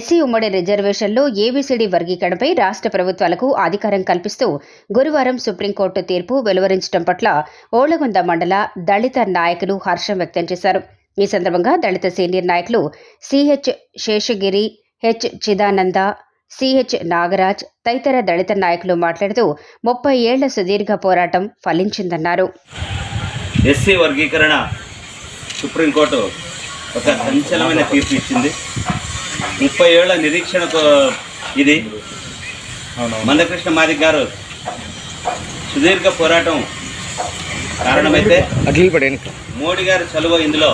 SC ఉమ్మడి రిజర్వేషన్లో ABCD వర్గీకరణపై రాష్ట్ర ప్రభుత్వాలకు అధికారం కల్పిస్తూ గురువారం సుప్రీంకోర్టు తీర్పు వెలువరించడం పట్ల ఓళ్ళగొంద మండల దళిత నాయకులు హర్షం వ్యక్తం చేశారు. ఈ సందర్భంగా దళిత సీనియర్ నాయకులు CH Seshagiri H Chidananda CH Nagaraj తదితర దళిత నాయకులు మాట్లాడుతూ ముప్పై ఏళ్ళ సుదీర్ఘ పోరాటం ఫలించిందన్నారు. ఎస్సీ వర్గీకరణ సుప్రీంకోర్టు ఒక సంచలనమైన తీర్పు ఇచ్చింది. ముప్పై ఏళ్ళ నిరీక్షణకు ఇది. మందకృష్ణ మాదిక్ గారు సుదీర్ఘ పోరాటం కారణమైతే మోడీ గారి చలువ ఇందులో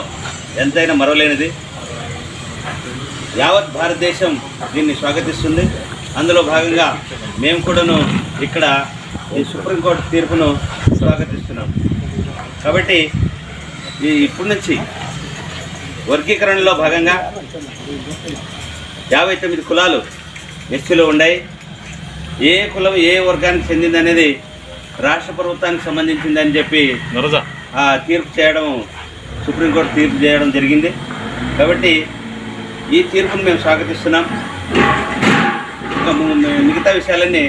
ఎంతైనా మరవలేనిది. యావత్ భారతదేశం దీన్ని స్వాగతిస్తుంది. అందులో భాగంగా మేము కూడాను ఇక్కడ ఈ సుప్రీంకోర్టు తీర్పును స్వాగతిస్తున్నాం. కాబట్టి ఈ ఇప్పటి నుంచి వర్గీకరణలో భాగంగా యాభై తొమ్మిది కులాలు ఎస్సీలో ఉన్నాయి ఏ కులం ఏ వర్గానికి చెందింది అనేది రాష్ట్ర ప్రభుత్వానికి సంబంధించిందని చెప్పి ఆ తీర్పు చేయడం సుప్రీంకోర్టు తీర్పు చేయడం జరిగింది. కాబట్టి ఈ తీర్పును మేము స్వాగతిస్తున్నాం. ఇంకా మిగతా విషయాలన్నీ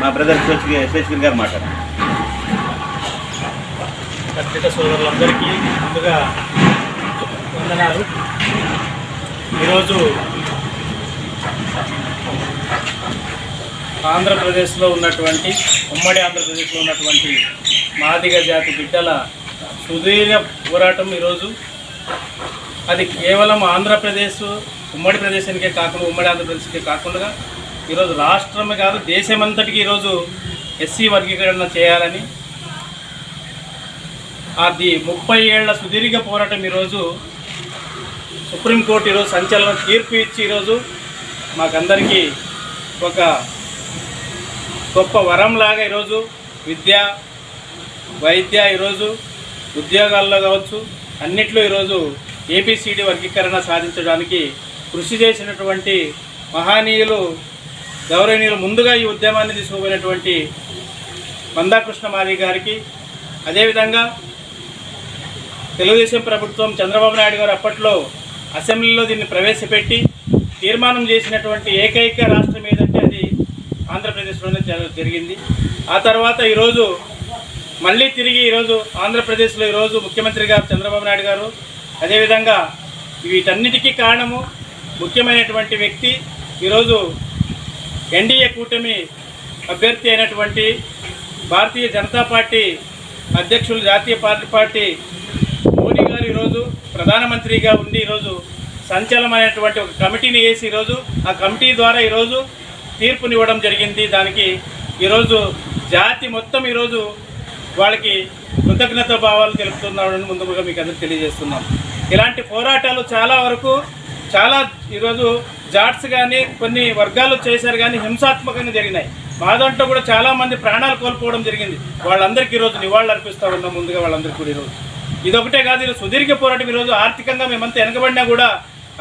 మా బ్రదర్ శేషగిరి శేషగిరి గారు మాట్లాడారు. పత్రిక సోదరులందరికీ ముందుగా వందనాలు. ఈరోజు ఆంధ్రప్రదేశ్లో ఉన్నటువంటి ఉమ్మడి ఆంధ్రప్రదేశ్లో ఉన్నటువంటి మాదిగ జాతి బిడ్డల సుదీర్ఘ పోరాటం ఈరోజు. అది కేవలం ఆంధ్రప్రదేశ్ ఉమ్మడి ప్రదేశానికే కాకుండా ఉమ్మడి ఆంధ్రప్రదేశ్కే కాకుండా ఈరోజు రాష్ట్రమే కాదు దేశమంతటికి ఈరోజు ఎస్సీ వర్గీకరణ చేయాలని అది ముప్పై ఏళ్ళ సుదీర్ఘ పోరాటం ఈరోజు సుప్రీంకోర్టు ఈరోజు సంచలన తీర్పు ఇచ్చి ఈరోజు మాకందరికీ ఒక గొప్ప వరంలాగా ఈరోజు విద్య వైద్య ఈరోజు ఉద్యోగాల్లో కావచ్చు అన్నిట్లో ఈరోజు ఏపీసీడీ వర్గీకరణ సాధించడానికి కృషి చేసినటువంటి మహానీయులు గౌరవనీయులు ముందుగా ఈ ఉద్యమాన్ని తీసుకుపోయినటువంటి మందాకృష్ణ మాది గారికి అదేవిధంగా తెలుగుదేశం ప్రభుత్వం చంద్రబాబు నాయుడు గారు అప్పట్లో అసెంబ్లీలో దీన్ని ప్రవేశపెట్టి తీర్మానం చేసినటువంటి ఏకైక రాష్ట్రం ఏదంటే అది ఆంధ్రప్రదేశ్లోనే జరిగింది. ఆ తర్వాత ఈరోజు మళ్ళీ తిరిగి ఈరోజు ఆంధ్రప్రదేశ్లో ఈరోజు ముఖ్యమంత్రి గారు చంద్రబాబు నాయుడు గారు అదేవిధంగా వీటన్నిటికీ కారణము ముఖ్యమైనటువంటి వ్యక్తి ఈరోజు ఎన్డీఏ కూటమి అభ్యర్థి అయినటువంటి భారతీయ జనతా పార్టీ అధ్యక్షులు జాతీయ పార్టీ పార్టీ మోడీ గారు ఈరోజు ప్రధానమంత్రిగా ఉండి ఈరోజు సంచలనమైనటువంటి ఒక కమిటీని వేసి ఈరోజు ఆ కమిటీ ద్వారా ఈరోజు తీర్పునివ్వడం జరిగింది. దానికి ఈరోజు జాతి మొత్తం ఈరోజు వాళ్ళకి కృతజ్ఞత భావాలు తెలుపుతున్నామని ముందుగా మీకు అందరికి తెలియజేస్తున్నాం. ఇలాంటి పోరాటాలు చాలా వరకు చాలా ఈరోజు జాట్స్ కానీ కొన్ని వర్గాలు చేశారు కానీ హింసాత్మకంగా జరిగినాయి. మా దాంట్లో కూడా చాలా మంది ప్రాణాలు కోల్పోవడం జరిగింది. వాళ్ళందరికీ ఈరోజు నివాళులు అర్పిస్తూ ఉన్నాం ముందుగా వాళ్ళందరికీ కూడా ఈరోజు. ఇదొకటే కాదు ఈరోజు సుదీర్ఘ పోరాటం. ఈరోజు ఆర్థికంగా మేమంతా వెనకబడినా కూడా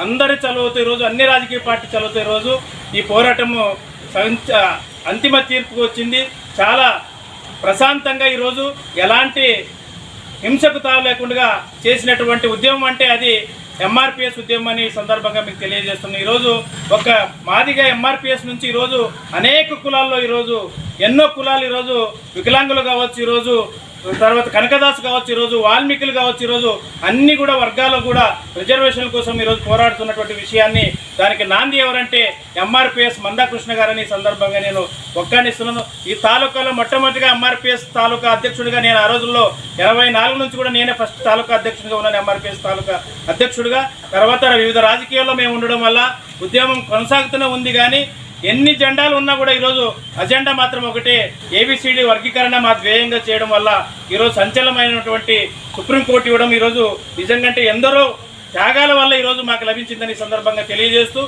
అందరి చదువుతూ ఈరోజు అన్ని రాజకీయ పార్టీ చదువుతూ ఈరోజు ఈ పోరాటము అంతిమ తీర్పుకు వచ్చింది. చాలా ప్రశాంతంగా ఈరోజు ఎలాంటి హింసకు తావు లేకుండా చేసినటువంటి ఉద్యమం అంటే అది ఎంఆర్పిఎస్ ఉద్యమం అని సందర్భంగా మీకు తెలియజేస్తున్నాం ఈరోజు ఒక మాదిగా ఎంఆర్పిఎస్ నుంచి ఈరోజు అనేక కులాల్లో ఈరోజు ఎన్నో కులాలు ఈరోజు వికలాంగులు కావచ్చు. ఈరోజు తర్వాత కనకదాస్ కావచ్చు ఈరోజు వాల్మీకులు కావచ్చు ఈరోజు అన్ని కూడా వర్గాలు కూడా రిజర్వేషన్ల కోసం ఈరోజు పోరాడుతున్నటువంటి విషయాన్ని దానికి నాంది ఎవరంటే ఎంఆర్పిఎస్ మందాకృష్ణ గారని ఈ సందర్భంగా నేను ఒక్కానిస్తున్నాను. ఈ తాలూకాలో మొట్టమొదటిగా ఎంఆర్పిఎస్ తాలూకా అధ్యక్షుడిగా నేను ఆ రోజుల్లో ఇరవై నాలుగు నుంచి కూడా నేనే ఫస్ట్ తాలూకా అధ్యక్షుడిగా ఉన్నాను ఎంఆర్పిఎస్ తాలూకా అధ్యక్షుడిగా. తర్వాత వివిధ రాజకీయాల్లో మేము ఉండడం వల్ల ఉద్యమం కొనసాగుతూనే ఉంది కానీ ఎన్ని జెండాలు ఉన్నా కూడా ఈరోజు అజెండా మాత్రం ఒకటే. ఏబిసిడి వర్గీకరణ మా ధ్యేయంగా చేయడం వల్ల ఈరోజు సంచలనమైనటువంటి సుప్రీంకోర్టు ఇవ్వడం ఈరోజు నిజంగా ఎందరో త్యాగాల వల్ల ఈరోజు మాకు లభించిందని సందర్భంగా తెలియజేస్తూ